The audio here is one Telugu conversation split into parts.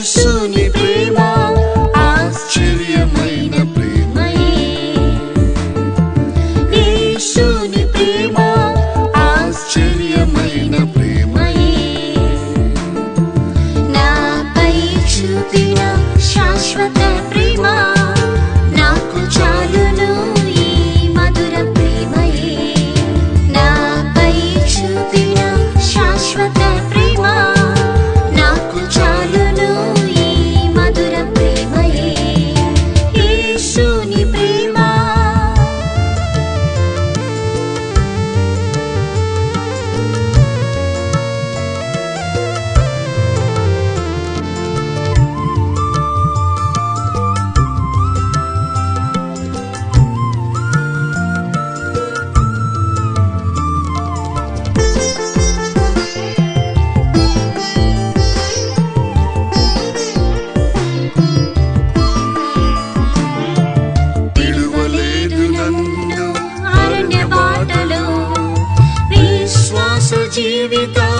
యేసుని విశ్వాస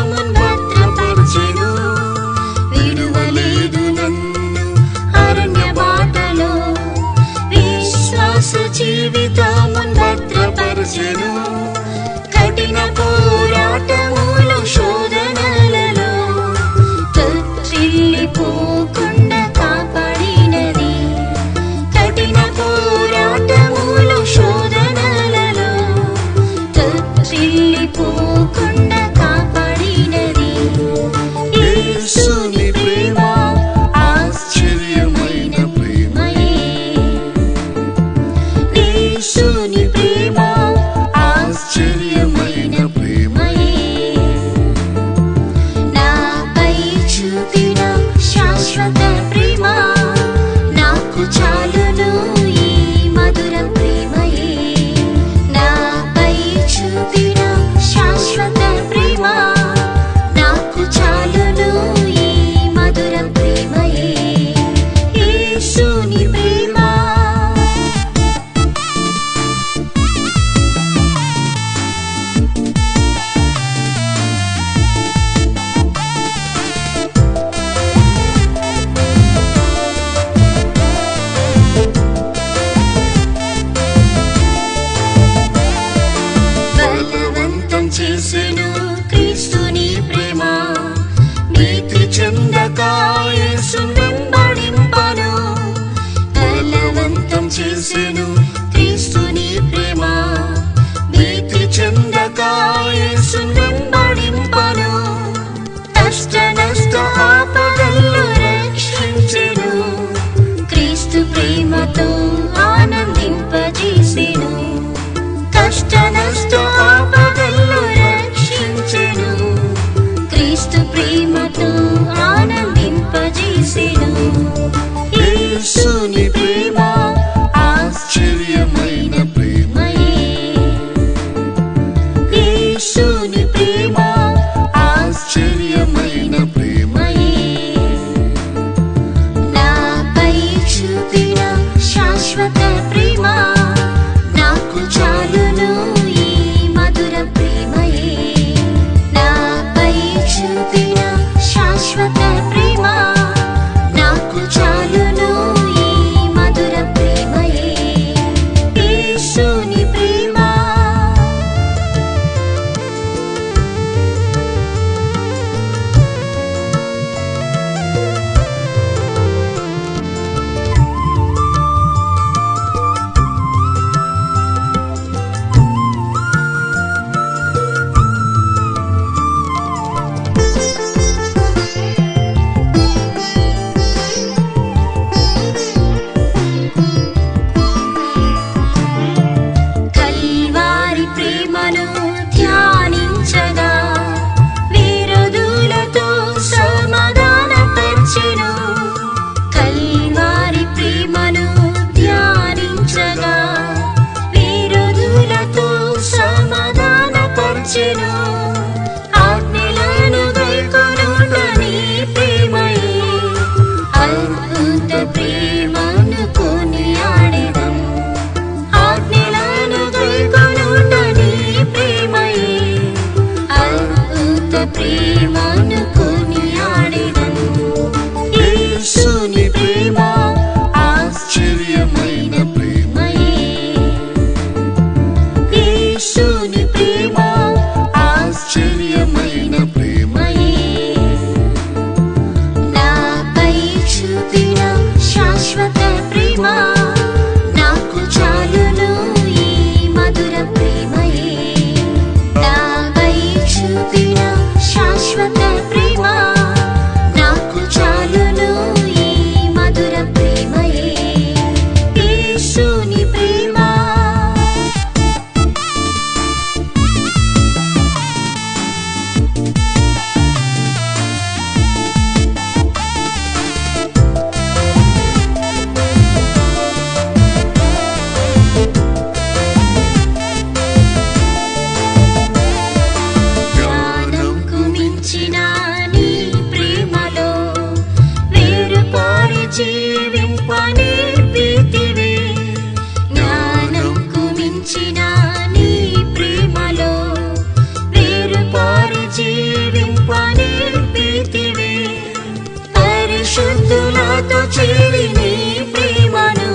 చేరి నీ ప్రేమను.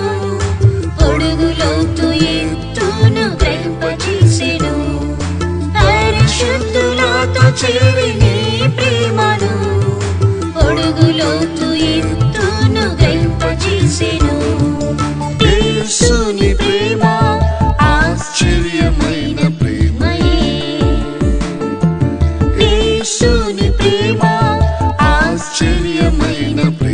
పొడుగులోతు ఎత్తును గ్రహింపచేసెను పరిశుద్ధులతో చేరి నీ ప్రేమను. పొడుగులోతు ఎత్తును గ్రహింపచేసెను యేసుని ప్రేమ ఆశ్చర్యమైన ప్రేమ యేసుని ప్రేమ ఆశ్చర్యమైన ప్రేమ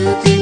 you